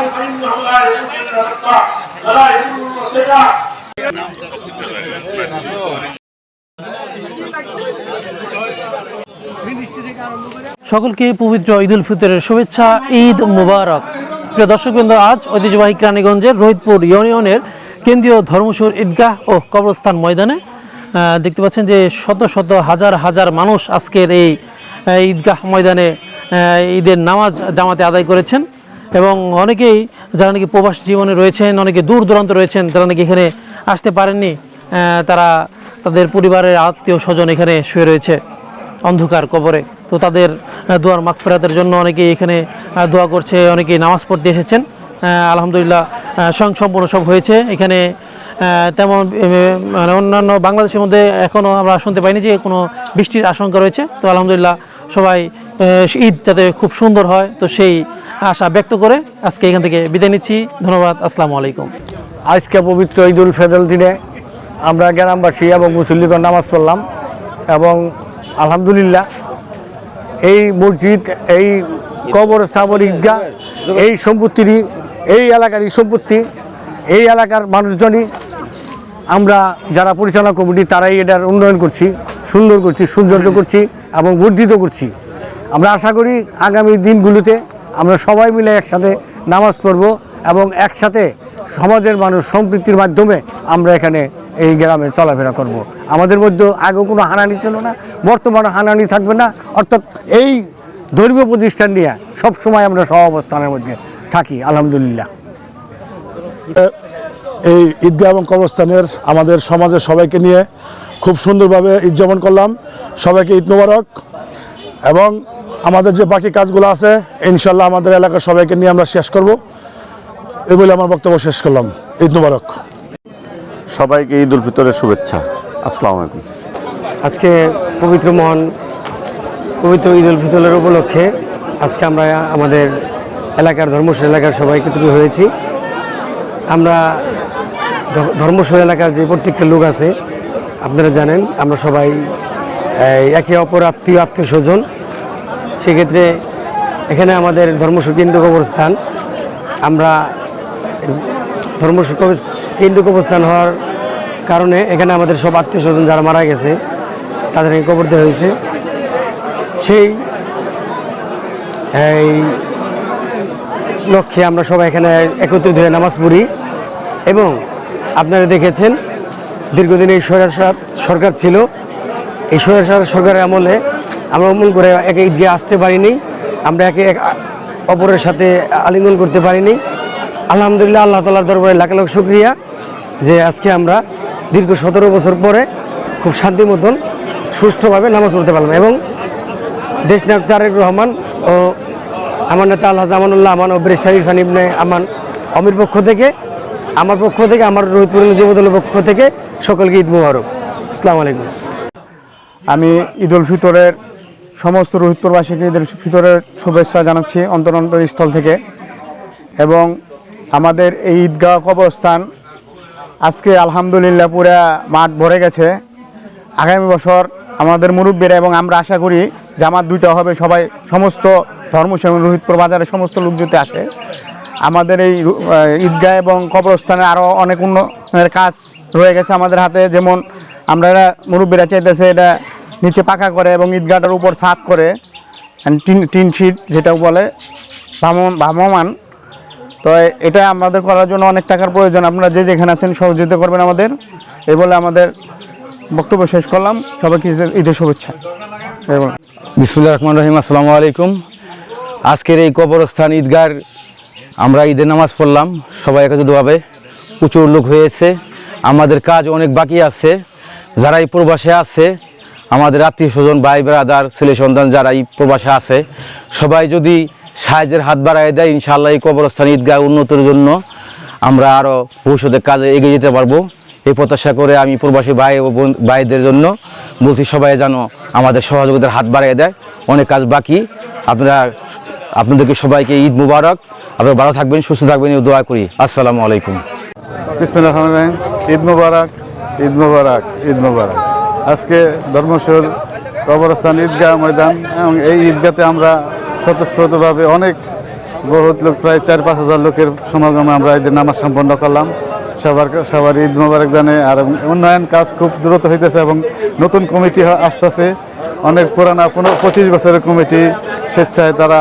فإنه لا يموت إلا نفسه ولا يضر شيئا সকলকে পবিত্র ঈদ উল ফিতরের শুভেচ্ছা ঈদ মুবারক প্রিয় দর্শকবৃন্দ আজ ঐতিহ্যবাহী রানীগঞ্জের রোহিতপুর ইউনিয়নের কেন্দ্রীয় ধর্মসুর ঈদগাহ ও কবরস্থান ময়দানে আহ, দেখতে পাচ্ছেন যে শত শত হাজার হাজার মানুষ আজকের এই আহ, ঈদগাহ ময়দানে আহ, ঈদের নামাজ জামাতে আদায় করেছেন এবং অনেকেই যারা নাকি প্রবাস জীবনে রয়েছেন, অনেকে দূর দূরান্ত রয়েছেন, তারা নাকি এখানে আসতে পারেননি তারা তাদের পরিবারের আত্মীয় স্বজন এখানে শুয়ে রয়েছে অন্ধকার কবরে। তো তাদের দোয়ার মাগফিরাতের জন্য অনেকেই এখানে দোয়া করছে, অনেকেই নামাজ পড়তে এসেছেন। আলহামদুলিল্লাহ স্বয়ং সম্পূর্ণ সব হয়েছে। এখানে তেমন মানে অন্যান্য বাংলাদেশের মধ্যে এখনও আমরা শুনতে পাইনি যে কোনো বৃষ্টির আশঙ্কা রয়েছে। তো আলহামদুলিল্লাহ, সবাই ঈদ যাতে খুব সুন্দর হয়, তো সেই আশা ব্যক্ত করে আজকে এখান থেকে বিদায় নিচ্ছি। ধন্যবাদ, আসসালামু আলাইকুম। আজকে পবিত্র ঈদুল ফেদল দিনে আমরা গ্রামবাসী এবং মুসল্লিগণ নামাজ পড়লাম এবং আলহামদুলিল্লাহ এই মসজিদ, এই কবর স্থাপন ঈদগাহ, এই সম্পত্তিরই এই এলাকারই সম্পত্তি, এই এলাকার মানুষজনই আমরা যারা পরিচালনা কমিটি তারাই এটার উন্নয়ন করছি, সুন্দর করছি, সৌন্দর্য করছি এবং বর্ধিত করছি। আমরা আশা করি আগামী দিনগুলোতে আমরা সবাই মিলে একসাথে নামাজ পড়ব এবং একসাথে সমাজের মানুষ সম্প্রীতির মাধ্যমে আমরা এখানে এই গ্রামে চলাফেরা করব। আমাদের মধ্যে আগে কোনো হানানি ছিল না, বর্তমানে হানানি থাকবে না। অর্থাৎ এই ধর্মীয় প্রতিষ্ঠান নিয়ে সবসময় আমরা সহ অবস্থানের মধ্যে থাকি, আলহামদুলিল্লাহ। এই ঈদগাহ এবং কবরস্থানের আমাদের সমাজের সবাইকে নিয়ে খুব সুন্দরভাবে ঈদ যাপন করলাম। সবাইকে ঈদ মোবারক। এবং আমাদের যে বাকি কাজগুলো আছে ইনশাল্লাহ আমাদের এলাকার সবাইকে নিয়ে আমরা শেষ করব। এই বলে আমার বক্তব্য শেষ করলাম। ঈদ মোবারক। সবাইকে ঈদ উল ফিতরের শুভেচ্ছা। আসসালামু আলাইকুম। আজকে পবিত্র মহান পবিত্র ঈদ উল ফিতরের উপলক্ষে আজকে আমরা আমাদের এলাকার ধর্মশীল এলাকার সবাই একত্রিত হয়েছি। আমরা ধর্মশীল এলাকার যে প্রত্যেকটা লোক আছে আপনারা জানেন আমরা সবাই একে অপর আত্মীয় আত্মীয় স্বজন সেক্ষেত্রে এখানে আমাদের ধর্মসু কেন্দ্র কবরস্থান। আমরা ধর্মসু কেন্দ্র কবরস্থান হওয়ার কারণে এখানে আমাদের সব আত্মীয় স্বজন যারা মারা গেছে, তাদেরকে কবর দেওয়া হয়েছে। সেই, এই লক্ষ্যে আমরা সবাই এখানে একত্রিত হয়ে নামাজ পড়ি এবং আপনারা দেখেছেন, দীর্ঘদিন এই সরকার ছিল। এই স্বৈরাচার সরকারের আমলে আমরা অমল করে একে ঈদগে আসতে পারিনি, আমরা একে এক অপরের সাথে আলিঙ্গন করতে পারিনি। আলহামদুলিল্লাহ আল্লাহ তালার দরবারে লাখ লাখ শুক্রিয়া যে আজকে আমরা দীর্ঘ সতেরো বছর পরে খুব শান্তি মতন সুষ্ঠুভাবে নামাজ পড়তে পারলাম এবং দেশ নায়ক তারেক রহমান ও আমার নেতা আল্লাহ জামানুল্লাহ আমান ও ব্রেস্টার ইরফান ইবনে আমান অমির পক্ষ থেকে, আমার পক্ষ থেকে, আমার রোহিতপুর যুবদলের পক্ষ থেকে সকলকে ঈদ মুবারক। আসসালামু আলাইকুম। আমি ঈদ উল ফিতরের সমস্ত রোহিতপুরবাসীকে ঈদ উল ফিতরের শুভেচ্ছা জানাচ্ছি অন্তর স্থল থেকে। এবং আমাদের এই ঈদগাহ কবরস্থান আজকে আলহামদুলিল্লাহ পুরা মাঠ ভরে গেছে। আগামী বছর আমাদের মুরব্বীরা এবং আমরা আশা করি জামাত দুইটা হবে, সবাই সমস্ত ধর্মসেবী রোহিতপুর বাজারের সমস্ত লোক যদি আসে। আমাদের এই ঈদগাহ এবং কবরস্থানে আরও অনেক উন্নয়নের কাজ রয়ে গেছে আমাদের হাতে। যেমন আমরা মুরব্বীরা চাইতেছে এটা নিচে পাকা করে এবং ঈদগাহটার উপর ছাদ করে টিন টিন শিট যেটা বলে ভ্রাম্য- ভ্রাম্যমান। তো এটা আমাদের করার জন্য অনেক টাকার প্রয়োজন। আপনারা যে যেখানে আছেন সহযোগিতা করবেন আমাদের। এই বলে আমাদের বক্তব্য শেষ করলাম। সবাইকে ঈদের- শুভেচ্ছা। বিসমুল্লাহ রহমান রহিম। আসসালামু আলাইকুম। আজকের এই কবরস্থান ঈদগার আমরা ঈদের নামাজ পড়লাম। সবাই একত্রিতভাবে প্রচুর লোক হয়েছে। আমাদের কাজ অনেক বাকি আছে। যারা এই প্রবাসে আছে আমাদের আত্মীয় স্বজন, ভাই ব্রাদার ছেলে সন্তান যারা এই প্রবাসে আছে, সবাই যদি সাহায্যের হাত বাড়ায় দেয়, ইনশাআল্লাহ এই কবরস্থান ঈদগাহ উন্নতির জন্য আমরা আরও ভবিষ্যতে কাজে এগিয়ে যেতে পারব। এই প্রত্যাশা করে আমি প্রবাসী ভাই ও ভাইদের জন্য বলছি, সবাই যেন আমাদের সহযোগিতার হাত বাড়িয়ে দেয়। অনেক কাজ বাকি। আপনারা আপনাদেরকে সবাইকে ঈদ মুবারক। আপনারা ভালো থাকবেন, সুস্থ থাকবেন দোয়া করি। আসসালামু আলাইকুম। বিসমিল্লাহ ঈদ মুবারক ঈদ মুবারক ঈদ মুবারক। আজকে ধর্মসুর কবরস্থান ঈদগাহ ময়দান এবং এই ঈদগাতে আমরা স্বতঃস্ফূর্তভাবে অনেক বহুত লোক, প্রায় চার, পাঁচ হাজার লোকের সমাগমে আমরা ঈদের নামাজ সম্পন্ন করলাম। সবার সবার ঈদ মোবারক জানে আর উন্নয়ন কাজ খুব দ্রুত হইতেছে এবং নতুন কমিটি আসতেছে। অনেক পুরানা পনেরো, পঁচিশ বছরের কমিটি স্বেচ্ছায় তারা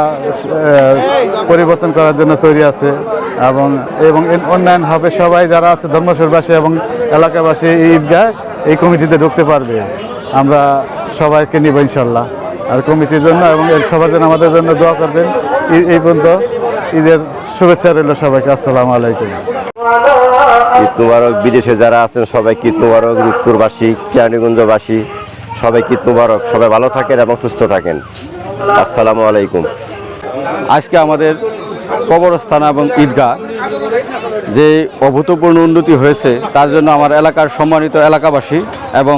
পরিবর্তন করার জন্য তৈরি আছে এবং এবং উন্নয়ন হবে সবাই যারা আছে ধর্মস্বরবাসী এবং এলাকাবাসী এই ঈদগাহ এই কমিটিতে ঢুকতে পারবে। আমরা সবাইকে নিব ইনশাল্লাহ। আর কমিটির জন্য এবং এর সবার জন্য আমাদের জন্য দোয়া করবেন। এই- এই পর্যন্ত ঈদের শুভেচ্ছা রইল সবাইকে। আসসালামু আলাইকুম। ঈদ মুবারক। বিদেশে যারা আছেন সবাই ঈদ মুবারক। রূপপুরবাসী কেরানীগঞ্জবাসী সবাই ঈদ মুবারক। সবাই ভালো থাকেন এবং সুস্থ থাকেন। আসসালামু আলাইকুম। আজকে আমাদের কবরস্থান এবং ঈদগাহ, যে অভূতপূর্ণ উন্নতি হয়েছে, তার জন্য আমার এলাকার সম্মানিত এলাকাবাসী এবং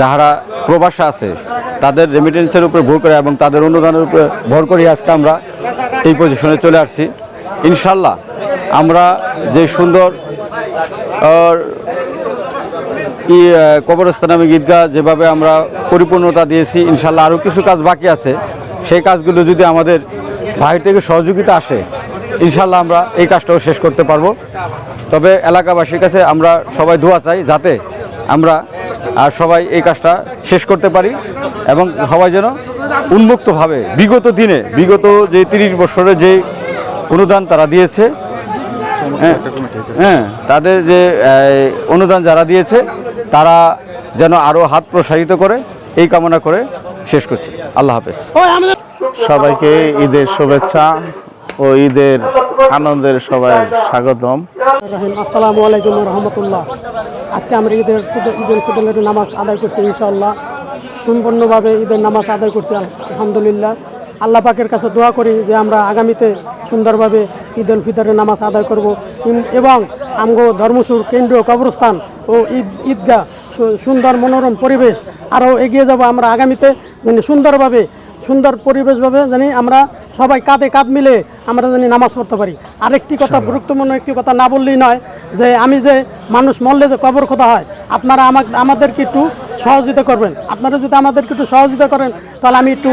যাহারা প্রবাসে আছে, তাদের রেমিটেন্সের উপরে ভর করে এবং তাদের অনুদানের উপরে ভর করে আজকে আমরা এই পজিশনে চলে আসছি। ইনশাল্লাহ আমরা যে সুন্দর কবরস্থান এবং ঈদগাহ যেভাবে আমরা পরিপূর্ণতা দিয়েছি ইনশাল্লাহ আরও কিছু কাজ বাকি আছে। সেই কাজগুলো যদি আমাদের বাহির থেকে সহযোগিতা আসে ইনশাল্লাহ আমরা এই কাজটাও শেষ করতে পারব। তবে এলাকাবাসীর কাছে আমরা সবাই দোয়া চাই যাতে আমরা আর সবাই এই কাজটা শেষ করতে পারি এবং সবাই যেন উন্মুক্তভাবে বিগত দিনে বিগত যে তিরিশ বছরে যে অনুদান তারা দিয়েছে হ্যাঁ, হ্যাঁ তাদের যে অনুদান যারা দিয়েছে তারা যেন আরও হাত প্রসারিত করে এই কামনা করে শেষ করছি। আল্লাহ হাফেজ। সবাইকে ঈদের শুভেচ্ছা। ও ঈদের আনন্দের সবাই স্বাগতম। আসসালামু আলাইকুম রহমতুল্লাহ। আজকে আমরা ঈদের ঈদের ফিতরের নামাজ আদায় করছি ইনশাআল্লাহ। সম্পূর্ণভাবে ঈদের নামাজ আদায় করছি, আলহামদুলিল্লাহ। আল্লাহ পাকের কাছে দোয়া করি যে আমরা আগামীতে সুন্দরভাবে ঈদুল ফিতরের নামাজ আদায় করব। এবং আমগো ধর্মসুর কেন্দ্রীয় কবরস্থান ও ঈদ, ঈদগাহ সুন্দর মনোরম পরিবেশ আরও এগিয়ে যাব। আমরা আগামীতে মানে সুন্দরভাবে, সুন্দর পরিবেশভাবে জানি আমরা সবাই কাঁধে কাঁধ মিলে আমরা জানি নামাজ পড়তে পারি। আরেকটি কথা গুরুত্বপূর্ণ একটি কথা না বললেই নয় যে আমি যে মানুষ মরলে যে কবর কথা হয় আপনারা আমাকে আমাদেরকে একটু সহযোগিতা করবেন। আপনারা যদি আমাদেরকে একটু সহযোগিতা করেন তাহলে আমি একটু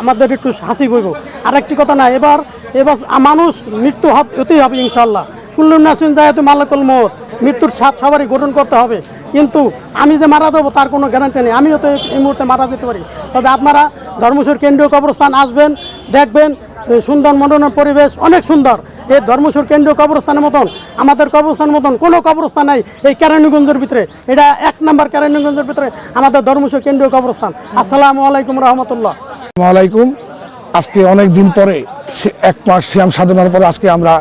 আমাদের একটু হাসি বইব আরেকটি কথা না এবার এবার মানুষ মৃত্যু হব- হতেই হবে ইনশাল্লাহ কুল্লুম নাসিন যায় তো মালাকুল মোর মৃত্যুর স্বাদ সবারই গ্রহণ করতে হবে। কিন্তু আমি যে মারা দেবো তার কোনো গ্যারান্টি নেই। আমিও তো এই মুহূর্তে মারা যেতে পারি। তবে আপনারা ধর্মসুর কেন্দ্রীয় কবরস্থান আসবেন দেখবেন সুন্দর মনোরম পরিবেশ, অনেক সুন্দর। এই ধর্মসুর কেন্দ্রীয় কবরস্থানের মতন, আমাদের কবরস্থানের মতন কোনো কবরস্থান নাই এই কেরানীগঞ্জের ভিতরে। এটা এক নম্বর কেরানীগঞ্জের ভিতরে আমাদের ধর্মসুর কেন্দ্রীয় কবরস্থান। আসসালামু আলাইকুম রহমতুল্লাহ। আলাইকুম আজকে অনেক দিন পরে এক মাস শ্যাম সাধনার পরে আজকে আমরা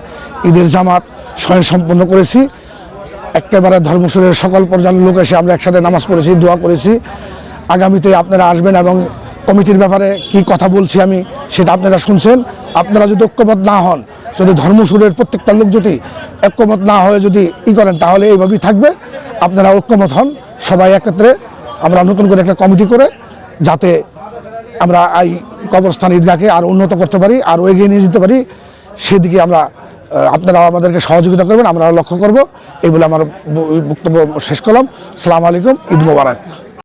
ঈদের জামাত স্বয়ং সম্পন্ন করেছি। একেবারে ধর্মসূরের সকল পর্যায়ের লোক এসে আমরা একসাথে নামাজ পড়েছি, দোয়া করেছি। আগামীতে আপনারা আসবেন এবং কমিটির ব্যাপারে কি কথা বলছি আমি, সেটা আপনারা শুনছেন। আপনারা যদি ঐক্যমত না হন, যদি ধর্মসুরের প্রত্যেকটা লোক যদি ঐক্যমত না হয়ে যদি ই করেন, তাহলে এইভাবেই থাকবে। আপনারা ঐক্যমত হন, সবাই একত্রে আমরা নতুন করে একটা কমিটি করে যাতে আমরা এই কবরস্থান ঈদগাহকে আরও উন্নত করতে পারি আরও এগিয়ে নিয়ে যেতে পারি। সেদিকে আমরা আপনারা আমাদেরকে সহযোগিতা করবেন আমরা লক্ষ্য করব। এই বলে আমার বক্তব্য শেষ করলাম। সালাম আলাইকুম, ঈদ মোবারক।